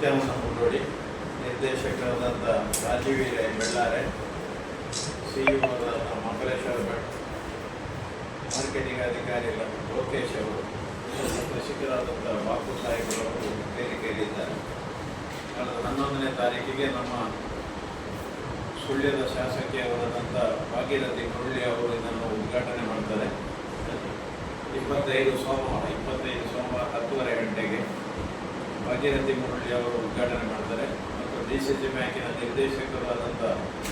ನಿತ್ಯಾನಂದ ಸಂಪುಟೋಡಿ ನಿರ್ದೇಶಕರಾದಂಥ ರಾಜೀವೀರ Bellare C E Mangaleshwara Bhat marketing ಅಧಿಕಾರಿ ಲೋಕೇಶ್ ಅವರು ಕೃಷಿಕರಾದಂಥ ಬಾಪು ಸಾಹೇಬರು ಅವರು ಕೇಳಿದ್ದಾರೆ ಕಳೆದ ಹನ್ನೊಂದನೇ ತಾರೀಕಿಗೆ ನಮ್ಮ ಸುಳ್ಯದ ಶಾಸಕಿಯವರಾದಂಥ ಭಾಗೀರಥಿ ಮುರಳಿ ಅವರು ಇದನ್ನು ಉದ್ಘಾಟನೆ ಮಾಡ್ತಾರೆ. ಇಪ್ಪತ್ತೈದು ಸೋಮವಾರ ಹತ್ತುವರೆ ಗಂಟೆಗೆ ಭಾಗೀರಥಿ ಮುರಳಿ ಅವರು ಉದ್ಘಾಟನೆ ಮಾಡ್ತಾರೆ ಮತ್ತು ಡಿ ಸಿ ಸಿ ಬ್ಯಾಂಕಿನ ನಿರ್ದೇಶಕರಾದಂಥ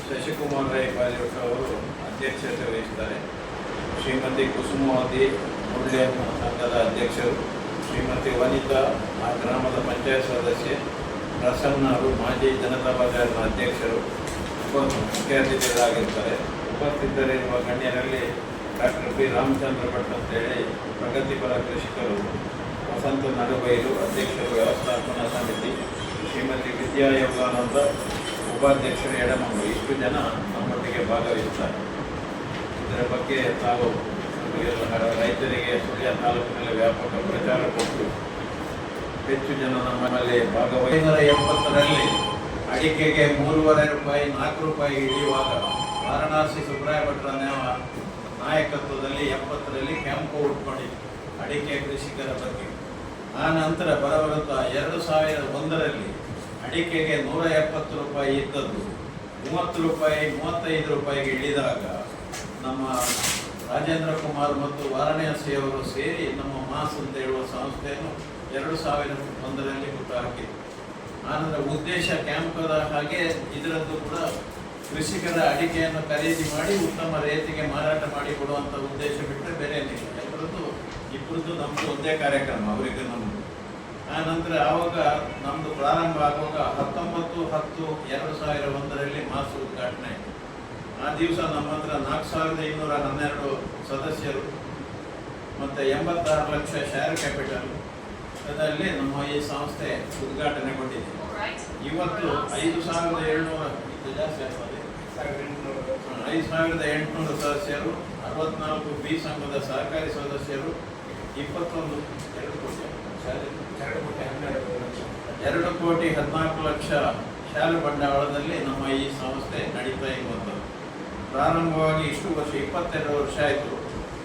ಶಶಿಕುಮಾರ್ ರೈ ಪಾಲಿಯೋಟ ಅವರು ಅಧ್ಯಕ್ಷತೆ ವಹಿಸ್ತಾರೆ ಶ್ರೀಮತಿ ಕುಸುಮಾವತಿ ಮುರಳಿ ಸಂಘದ ಅಧ್ಯಕ್ಷರು. ಶ್ರೀಮತಿ ವನಿತಾ, ಆ ಗ್ರಾಮದ ಪಂಚಾಯತ್ ಸದಸ್ಯೆ. ಪ್ರಸನ್ನ ಅವರು ಮಾಜಿ ಜನತಾ ಬಜಾರ್ನ ಅಧ್ಯಕ್ಷರು. ಉಪ ಮುಖ್ಯ ಅತಿಥಿಗಳಾಗಿರ್ತಾರೆ ಉಪಸ್ಥಿತರಿರುವ ಗಣ್ಯರಲ್ಲಿ ಡಾಕ್ಟರ್ ಪಿ ರಾಮಚಂದ್ರ ಭಟ್ ಅಂತೇಳಿ ಪ್ರಗತಿಪರ ಕೃಷಿಕರು. ವಸಂತ ನಡುಬೈಲು ಅಧ್ಯಕ್ಷರು ವ್ಯವಸ್ಥಾಪನಾ ಸಮಿತಿ, ಶ್ರೀಮತಿ ವಿದ್ಯಾ ಯೋಗಾನಂದ ಉಪಾಧ್ಯಕ್ಷರು ಎಡಮಂಗು ಇಷ್ಟು ಜನ ನಮ್ಮೊಟ್ಟಿಗೆ ಭಾಗವಹಿಸುತ್ತಾರೆ ಇದರ ಬಗ್ಗೆ ತಾವು ರೈತರಿಗೆ, ಸುಳ್ಯ ತಾಲೂಕಿನಲ್ಲಿ ವ್ಯಾಪಕ ಪ್ರಚಾರ ಕೊಟ್ಟು ಹೆಚ್ಚು ಜನ ನಮ್ಮಲ್ಲಿ ಭಾಗವಹಿಸಿದ ಎಂಬತ್ತರಲ್ಲಿ ಅಡಿಕೆಗೆ ಮೂರುವರೆ ರೂಪಾಯಿ, ನಾಲ್ಕು ರೂಪಾಯಿ ಇಳಿಯುವಾಗ ವಾರಣಾಸಿ ಸುಬ್ರಾಯ ಭಟ್ರ ನಾಯಕತ್ವದಲ್ಲಿ ಎಪ್ಪತ್ತರಲ್ಲಿ ಕೆಂಪು ಉಟ್ಕೊಂಡಿತ್ತು. ಅಡಿಕೆ ಕೃಷಿಕರ ಬಗ್ಗೆ. ಆ ನಂತರ ಬರಬರುತ್ತಾ ಎರಡು ಸಾವಿರದ ಒಂದರಲ್ಲಿ ಅಡಿಕೆಗೆ ನೂರ ಎಪ್ಪತ್ತು ರೂಪಾಯಿ ಇದ್ದದ್ದು. ಮೂವತ್ತು ರೂಪಾಯಿ, ಮೂವತ್ತೈದು ರೂಪಾಯಿಗೆ ಇಳಿದಾಗ ನಮ್ಮ ರಾಜೇಂದ್ರ ಕುಮಾರ್ ಮತ್ತು ವಾರಣಾಸಿಯವರು ಸೇರಿ ನಮ್ಮ ಮಾಸ್ ಅಂತ ಹೇಳುವ ಸಂಸ್ಥೆಯನ್ನು ಎರಡು ಸಾವಿರದ ಒಂದರಲ್ಲಿ ಹುಟ್ಟುಹಾಕಿದ್ರು ಆನಂತರ ಉದ್ದೇಶ ಕ್ಯಾಂಪದ ಹಾಗೆ ಇದರದ್ದು ಕೂಡ ಕೃಷಿಕರ ಅಡಿಕೆಯನ್ನು ಖರೀದಿ ಮಾಡಿ ಉತ್ತಮ ರೇತಿಗೆ ಮಾರಾಟ ಮಾಡಿ ಕೊಡುವಂಥ ಉದ್ದೇಶ ಬಿಟ್ಟರೆ ಬೇರೆ ಎಲ್ಲರದ್ದು ಇಬ್ಬರದ್ದು ನಮ್ಮದು ಒಂದೇ ಕಾರ್ಯಕ್ರಮ, ಅವರಿಗೆ ನಮ್ಮದು ಆ ನಂತರ ಆವಾಗ ನಮ್ಮದು ಪ್ರಾರಂಭ ಆಗುವಾಗ ಹತ್ತೊಂಬತ್ತು, ಹತ್ತು, ಎರಡು ಸಾವಿರ ಒಂದರಲ್ಲಿ ಮಾಸ್ ಉದ್ಘಾಟನೆ ಆಯಿತು. ಆ ದಿವಸ ನಮ್ಮ ಹತ್ರ ನಾಲ್ಕು ಸಾವಿರದ ಇನ್ನೂರ ಹನ್ನೆರಡು ಸದಸ್ಯರು ಮತ್ತು ಎಂಬತ್ತಾರು ಲಕ್ಷ ಶೇರ್ ಕ್ಯಾಪಿಟಲ್ ಅದರಲ್ಲಿ ನಮ್ಮ ಈ ಸಂಸ್ಥೆ ಉದ್ಘಾಟನೆಗೊಂಡಿದೆ ಇವತ್ತು ಐದು ಸಾವಿರದ ಏಳ್ನೂರ ಜಾಸ್ತಿ ಆಗ್ತದೆ ಐದು ಸಾವಿರದ ಎಂಟುನೂರು ಸದಸ್ಯರು, ಅರವತ್ನಾಲ್ಕು ಬಿ ಸಂಘದ ಸಹಕಾರಿ ಸದಸ್ಯರು ಇಪ್ಪತ್ತೊಂದು, ಎರಡು ಕೋಟಿ ಎರಡು ಕೋಟಿ ಹದಿನಾಲ್ಕು ಲಕ್ಷ ಶಾಲೆ ಬಂಡವಾಳದಲ್ಲಿ ನಮ್ಮ ಈ ಸಂಸ್ಥೆ ನಡೀತಾ ಇರುವಂಥದ್ದು. ಪ್ರಾರಂಭವಾಗಿ ಇಷ್ಟು ವರ್ಷ, ಇಪ್ಪತ್ತೆರಡು ವರ್ಷ ಆಯಿತು.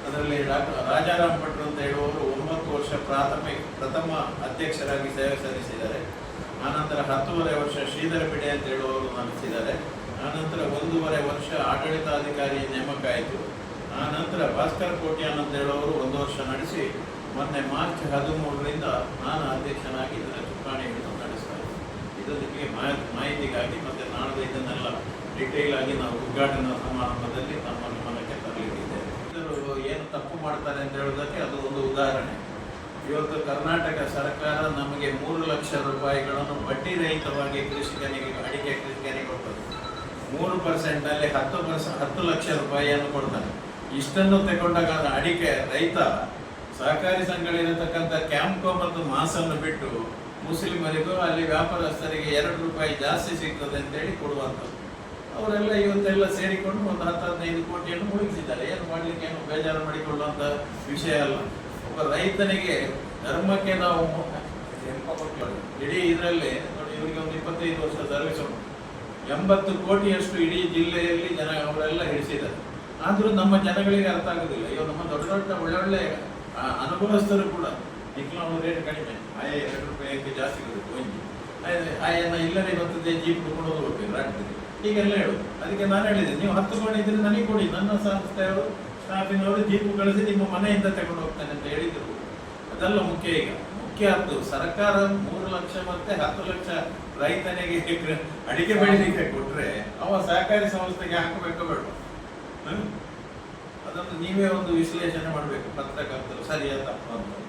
ಅದರಲ್ಲಿ ಡಾಕ್ಟರ್ ರಾಜಾರಾಮ್ ಭಟ್ರು ಅಂತ ಹೇಳುವವರು ಒಂಬತ್ತು ವರ್ಷ ಪ್ರಾಥಮಿಕ, ಪ್ರಥಮ ಅಧ್ಯಕ್ಷರಾಗಿ ಸೇವೆ ಸಲ್ಲಿಸಿದ್ದಾರೆ. ಆನಂತರ ಹತ್ತೂವರೆ ವರ್ಷ ಶ್ರೀಧರ ಬಿಡೆ ಅಂತ ಹೇಳುವವರು ನಡೆಸಿದ್ದಾರೆ ಆನಂತರ ಒಂದೂವರೆ ವರ್ಷ ಆಡಳಿತಾಧಿಕಾರಿ ನೇಮಕ ಆಯಿತು. ಆನಂತರ ಭಾಸ್ಕರ್ ಕೋಟ್ಯಾನ್ ಅಂತ ಹೇಳೋರು ಒಂದು ವರ್ಷ ನಡೆಸಿ ಮೊನ್ನೆ ಮಾರ್ಚ್ ಹದಿಮೂರರಿಂದ ನಾನು ಅಧ್ಯಕ್ಷನಾಗಿ ಇದರ ಚುಕ್ಕಾಣಿಯನ್ನು ನಡೆಸ್ತಾ ಇದ್ದೀನಿ ಮಾಹಿತಿ ಮಾಹಿತಿಗಾಗಿ ಮತ್ತೆ ನಾಳೆ ಇದನ್ನೆಲ್ಲ ಡಿಟೇಲ್ ಆಗಿ ನಾವು ಉದ್ಘಾಟನಾ ಸಮಾರಂಭದಲ್ಲಿ ನಮ್ಮ ಗಮನಕ್ಕೆ ತರಲಿದ್ದೇವೆ. ಇವರು ಏನು ತಪ್ಪು ಮಾಡ್ತಾರೆ ಅಂತ ಹೇಳೋದಕ್ಕೆ ಅದು ಒಂದು ಉದಾಹರಣೆ. ಇವತ್ತು ಕರ್ನಾಟಕ ಸರ್ಕಾರ ನಮಗೆ ಮೂರು ಲಕ್ಷ ರೂಪಾಯಿಗಳನ್ನು ಬಡ್ಡಿ ರಹಿತವಾಗಿ ಕೃಷಿಕನಿಗೆ ಅಡಿಕೆ ಕೃಷಿಕನಿಗೆ ಕೊಡ್ತದೆ. ಮೂರು ಪರ್ಸೆಂಟಲ್ಲಿ ಹತ್ತು ಪರ್ಸೆಂಟ್ ಹತ್ತು ಲಕ್ಷ ರೂಪಾಯಿಯನ್ನು ಕೊಡ್ತಾನೆ ಇಷ್ಟನ್ನು ತಗೊಂಡಾಗ ಅಡಿಕೆ ರೈತ ಸಹಕಾರಿ ಸಂಘಗಳಿರತಕ್ಕಂಥ ಕ್ಯಾಂಪ್ಕೋ ಮತ್ತು ಮಾಸನ್ನು ಬಿಟ್ಟು ಮುಸ್ಲಿಮರಿಗೂ ಅಲ್ಲಿ ವ್ಯಾಪಾರಸ್ಥರಿಗೆ ಎರಡು ರೂಪಾಯಿ ಜಾಸ್ತಿ ಸಿಗ್ತದೆ ಅಂತೇಳಿ ಕೊಡುವಂಥದ್ದು. ಅವರೆಲ್ಲ ಇವತ್ತೆಲ್ಲ ಸೇರಿಕೊಂಡು ಒಂದು ಹತ್ತು ಹದಿನೈದು ಕೋಟಿಯನ್ನು ಮುಳುಗಿಸಿದ್ದಾರೆ. ಏನು ಮಾಡಲಿಕ್ಕೆ ಏನು ಬೇಜಾರು ಮಾಡಿಕೊಳ್ಳುವಂಥ ವಿಷಯ ಅಲ್ಲ. ಒಬ್ಬ ರೈತನಿಗೆ ಧರ್ಮಕ್ಕೆ ನಾವು ಇಡೀ ಇದರಲ್ಲಿ ನೋಡಿ, ಇವರಿಗೆ ಒಂದು ಇಪ್ಪತ್ತೈದು ವರ್ಷ ಸರ್ವಿಸ್ ಉಂಟು. ಎಂಬತ್ತು ಕೋಟಿಯಷ್ಟು ಇಡೀ ಜಿಲ್ಲೆಯಲ್ಲಿ ಜನ ಅವರೆಲ್ಲ ಹಿಡಿಸಿದ್ದಾರೆ ಆದರೂ ನಮ್ಮ ಜನಗಳಿಗೆ ಅರ್ಥ ಆಗುದಿಲ್ಲ. ಇವಾಗ ನಮ್ಮ ದೊಡ್ಡ ದೊಡ್ಡ ಒಳ್ಳೊಳ್ಳೆ ಅನುಭವಸ್ಥರು ಕೂಡ ಇಕ್ಲಾಮ್ ರೇಟ್ ಕಡಿಮೆ. ಆಯ ಎರಡು ರೂಪಾಯಿ ಜಾಸ್ತಿ ಇರಬೇಕು ಒಂಜಿ ಆಯನ್ನ ಇಲ್ಲದೆ ಗೊತ್ತದೆ ಜೀಪ್ ಕೊಡೋದು ಹೋಗ್ಬೇಕು ರಾಜ್ಯದಲ್ಲಿ ಹೀಗೆಲ್ಲ ಹೇಳೋದು ಅದಕ್ಕೆ ನಾನು ಹೇಳಿದೆ, ನೀವು ಹತ್ತು ಕೋಟಿ ಇದ್ರೆ ನನಗೆ ಕೊಡಿ. ನನ್ನ ಸಂಸ್ಥೆಯವರು, ಸ್ಟಾಫಿನವರು ಜೀಪ್ ಕಳಿಸಿ ನಿಮ್ಮ ಮನೆಯಿಂದ ತಗೊಂಡು ಹೋಗ್ತಾನೆ ಅಂತ ಹೇಳಿದ್ರು. ಅದೆಲ್ಲ ಮುಖ್ಯ ಈಗ. ಮುಖ್ಯ ಅದು ಸರ್ಕಾರ ಮೂರು ಲಕ್ಷ ಮತ್ತೆ ಹತ್ತು ಲಕ್ಷ ರೈತನಿಗೆ ಅಡಿಕೆ ಬೆಳಿಲಿಕ್ಕೆ ಕೊಟ್ರೆ, ಅವ ಸಹಕಾರಿ ಸಂಸ್ಥೆಗೆ ಹಾಕಬೇಕು, ಬೇಡ. ನೀವೇ ಒಂದು ವಿಶ್ಲೇಷಣೆ ಮಾಡಬೇಕು ಪತ್ರಕರ್ತರು ಸರಿಯಾ ತಪ್ಪು ಅಂತ.